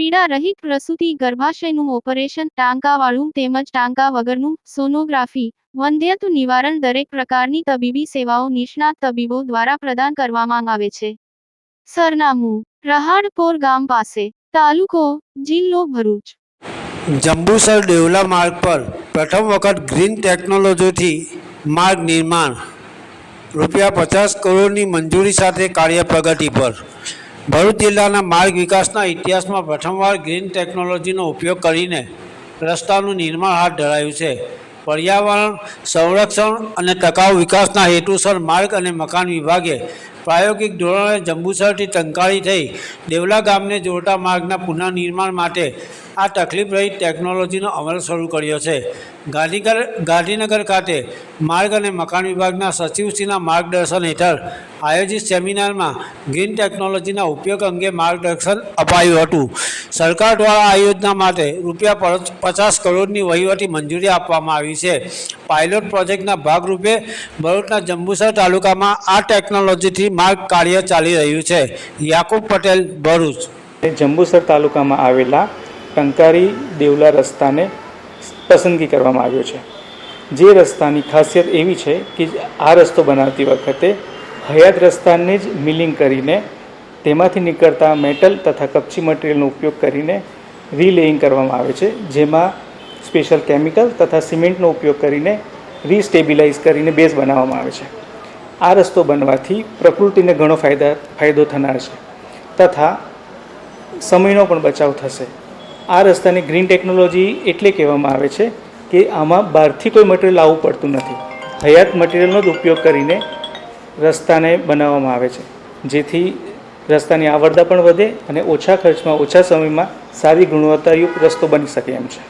પીડા રહિત પ્રસૂતિ, ગર્ભાશયનું ઓપરેશન, ટાંકાવાળું તેમજ ટાંકા વગરનું સોનોગ્રાફી વંધ્યત્વ નિવારણ દરેક પ્રકારની તબીબી સેવાઓ નિષ્ણાત તબીબો દ્વારા પ્રદાન કરવામાં આવે છે. સરનામું, રહાડપોર ગામ પાસે, તાલુકો, જિલ્લો ભરૂચ. જંબુસર દેવલા માર્ગ પર પ્રથમ વખત ગ્રીન ટેકનોલોજીથી માર્ગ નિર્માણ. રૂપિયા પચાસ કરોડની મંજૂરી સાથે કાર્ય પ્રગતિ પર ભરૂચ જિલ્લાના માર્ગ વિકાસના ઇતિહાસમાં પ્રથમવાર ગ્રીન ટેકનોલોજીનો ઉપયોગ કરીને રસ્તાનું નિર્માણ હાથ ધરાયું છે. પર્યાવરણ, સંરક્ષણ અને ટકાઉ વિકાસના હેતુસર માર્ગ અને મકાન વિભાગે પ્રાયોગિક ધોરણે જંબુસરથી ટંકાળી થઈ દેવલા ગામને જોડતા માર્ગના પુનઃનિર્માણ માટે આ તકલીફ રહી ટેકનોલોજીનો અમલ શરૂ કર્યો છે. ગાંધીનગર ગાંધીનગર ખાતે માર્ગ અને મકાન વિભાગના સચિવશ્રીના માર્ગદર્શન હેઠળ આયોજિત સેમિનારમાં ગ્રીન ટેકનોલોજીના ઉપયોગ અંગે માર્ગદર્શન અપાયું હતું. સરકાર દ્વારા આ યોજના માટે રૂપિયા પચાસ કરોડની વહીવટી મંજૂરી આપવામાં આવી છે. પાયલોટ પ્રોજેક્ટના ભાગરૂપે ભરૂચના જંબુસર તાલુકામાં આ ટેકનોલોજીથી માર્ગ કાર્ય ચાલી રહ્યું છે. યાકુબ પટેલ, ભરૂચ. જંબુસર તાલુકામાં આવેલા ટંકારી દેવલા રસ્તાને પસંદગી કરવામાં આવ્યો છે. જે રસ્તાની ખાસિયત એવી છે કે આ રસ્તો બનાવતી વખતે હયાત રસ્તાને જ મિલિંગ કરીને તેમાંથી નીકળતા મેટલ તથા કપચી મટીરિયલનો ઉપયોગ કરીને રીલેઇંગ કરવામાં આવે છે. જેમાં સ્પેશિયલ કેમિકલ તથા સિમેન્ટનો ઉપયોગ કરીને રીસ્ટેબિલાઇઝ કરીને બેઝ બનાવવામાં આવે છે. આ રસ્તો બનવાથી પ્રકૃતિને ઘણો ફાયદા, ફાયદો થનાર છે. તથા સમયનો પણ બચાવ થશે. આ રસ્તાને ગ્રીન ટેકનોલોજી એટલે કહેવામાં આવે છે કે આમાં બહારથી કોઈ મટીરિયલ લાવવું પડતું નથી. હયાત મટીરિયલનો જ ઉપયોગ કરીને રસ્તાને બનાવવામાં આવે છે. જેથી રસ્તાની આવરદા પણ વધે અને ઓછા ખર્ચમાં ઓછા સમયમાં સારી ગુણવત્તાયુક્ત રસ્તો બની શકે એમ છે.